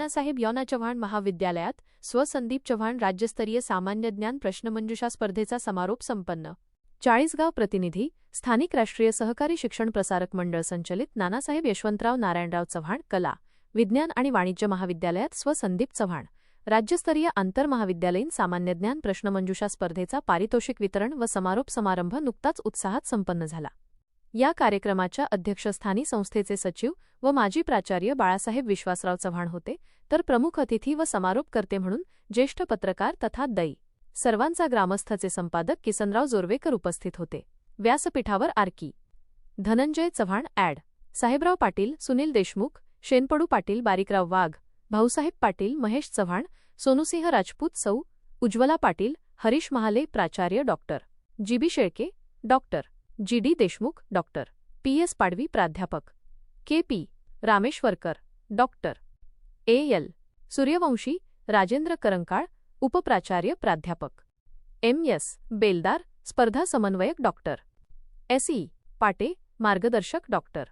नानासाहेब यौना चव्हाण महाविद्यालयात स्वसंदीप चव्हाण राज्यस्तरीय सामान्य ज्ञान प्रश्नमंजुषा स्पर्धेचा समारोप संपन्न. चाळीसगाव प्रतिनिधी स्थानिक राष्ट्रीय सहकारी शिक्षण प्रसारक मंडळ संचलित नानासाहेब यशवंतराव नारायणराव चव्हाण कला विज्ञान आणि वाणिज्य महाविद्यालयात स्वसंदीप चव्हाण राज्यस्तरीय आंतरमहाविद्यालयीन सामान्य ज्ञान प्रश्नमंजुषा स्पर्धेचा पारितोषिक वितरण व समारोप समारंभ नुकताच उत्साहात संपन्न झाला. या कार्यक्रमाच्या अध्यक्षस्थानी संस्थेचे सचिव व माजी प्राचार्य बाळासाहेब विश्वासराव चव्हाण होते तर प्रमुख अतिथी व समारोपकर्ते म्हणून ज्येष्ठ पत्रकार तथा दै सर्वांचा ग्रामस्थचे संपादक किसनराव जोरवेकर उपस्थित होते. व्यासपीठावर आरकी. धनंजय चव्हाण ॲड. साहेबराव पाटील सुनील देशमुख शेनपडू पाटील बारीकराव वाघ भाऊसाहेब पाटील महेश चव्हाण सोनूसिंह राजपूत सौ उज्ज्वला पाटील हरीश महाले प्राचार्य doctor. GB Shelke doctor. G D Deshmukh doctor. P. S. Padvi प्राध्यापक. K. P. Rameshwarkar doctor. A. L. Suryavanshi Rajendra Karankal उपप्राचार्य प्राध्यापक. एम. एस. बेलदार स्पर्धा समन्वयक डॉक्टर. एस. ई. पाटे मार्गदर्शक डॉक्टर.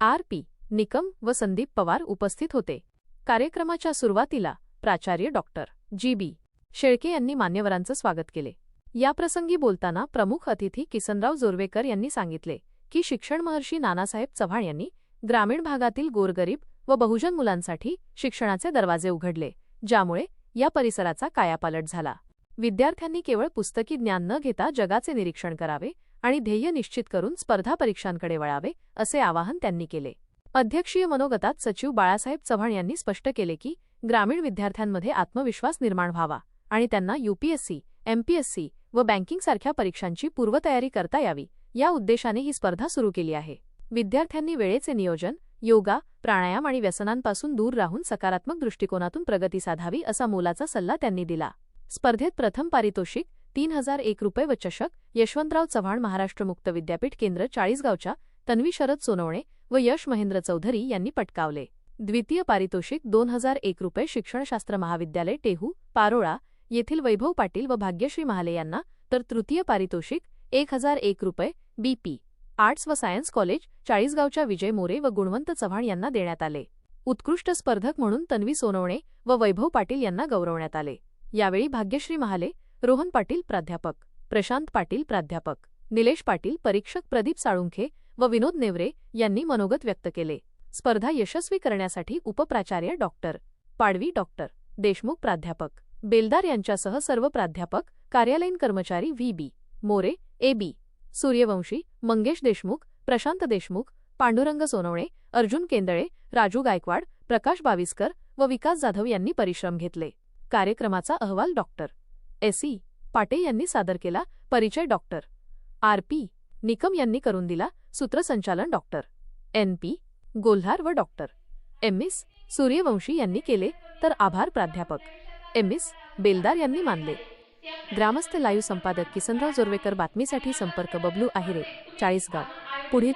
आर. पी. निकम व संदीप पवार उपस्थित होते. कार्यक्रमाच्या सुरुवातीला प्राचार्य डॉक्टर. जी. बी. शेळके यांनी मान्यवरांचं स्वागत केले. याप्रसंगी बोलताना प्रमुख अतिथी किसनराव जोरवेकर यांनी सांगितले की शिक्षण महर्षी नानासाहेब चव्हाण यांनी ग्रामीण भागातील गोरगरीब व बहुजन मुलांसाठी शिक्षणाचे दरवाजे उघडले ज्यामुळे या परिसराचा कायापालट झाला. विद्यार्थ्यांनी केवळ पुस्तकी ज्ञान न घेता जगाचे निरीक्षण करावे आणि ध्येय निश्चित करून स्पर्धा परीक्षांकडे वळावे असे आवाहन त्यांनी केले. अध्यक्षीय मनोगतात सचिव बाळासाहेब चव्हाण यांनी स्पष्ट केले की ग्रामीण विद्यार्थ्यांमध्ये आत्मविश्वास निर्माण व्हावा आणि त्यांना यूपीएससी एमपीएससी व बँकिंगसारख्या परीक्षांची पूर्वतयारी करता यावी या उद्देशाने ही स्पर्धा सुरू केली आहे. विद्यार्थ्यांनी वेळेचे नियोजन योगा प्राणायाम आणि व्यसनांपासून दूर राहून सकारात्मक दृष्टिकोनातून प्रगती साधावी असा मोलाचा सल्ला त्यांनी दिला. स्पर्धेत प्रथम पारितोषिक तीन हजार एक रुपये व चषक यशवंतराव चव्हाण महाराष्ट्र मुक्त विद्यापीठ केंद्र चाळीसगावच्या तन्वी शरद सोनवणे व यश महेंद्र चौधरी यांनी पटकावले. द्वितीय पारितोषिक दोन हजार एक रुपये शिक्षणशास्त्र महाविद्यालय टेहू पारोळा येथील वैभव पाटील व भाग्यश्री महाले यांना तर तृतीय पारितोषिक एक हजार एक रुपये बीपी आर्ट्स व सायन्स कॉलेज चाळीसगावच्या विजय मोरे व गुणवंत चव्हाण यांना देण्यात आले. उत्कृष्ट स्पर्धक म्हणून तन्वी सोनवणे व वैभव पाटील यांना गौरवण्यात आले. यावेळी भाग्यश्री महाले रोहन पाटील प्राध्यापक प्रशांत पाटील प्राध्यापक निलेश पाटील परीक्षक प्रदीप साळुंखे व विनोद नेवरे यांनी मनोगत व्यक्त केले. स्पर्धा यशस्वी करण्यासाठी उपप्राचार्य डॉक्टर पाडवी डॉक्टर देशमुख प्राध्यापक. बेलदार यांच्यासह सर्व प्राध्यापक कार्यालयीन कर्मचारी V B More A B Suryavanshi Mangesh Deshmukh Prashant Deshmukh Pandurang Sonawane Arjun Kendale Raju Gaikwad Prakash Baviskar व विकास जाधव यांनी परिश्रम घेतले. कार्यक्रमाचा अहवाल डॉक्टर एस. ई. पाटे यांनी सादर केला. परिचय डॉक्टर आर. पी. निकम यांनी करून दिला. सूत्रसंचालन डॉक्टर एन. पी. गोल्हार व डॉक्टर एम. एस. सूर्यवंशी यांनी केले. तर आभार प्राध्यापक. एम. एस. बेलदार यांनी मानले. ग्रामस्थ लाईव्ह संपादक किसनराव जोरवेकर बातमीसाठी संपर्क बबलू आहिरे चाळीसगाव. पुढील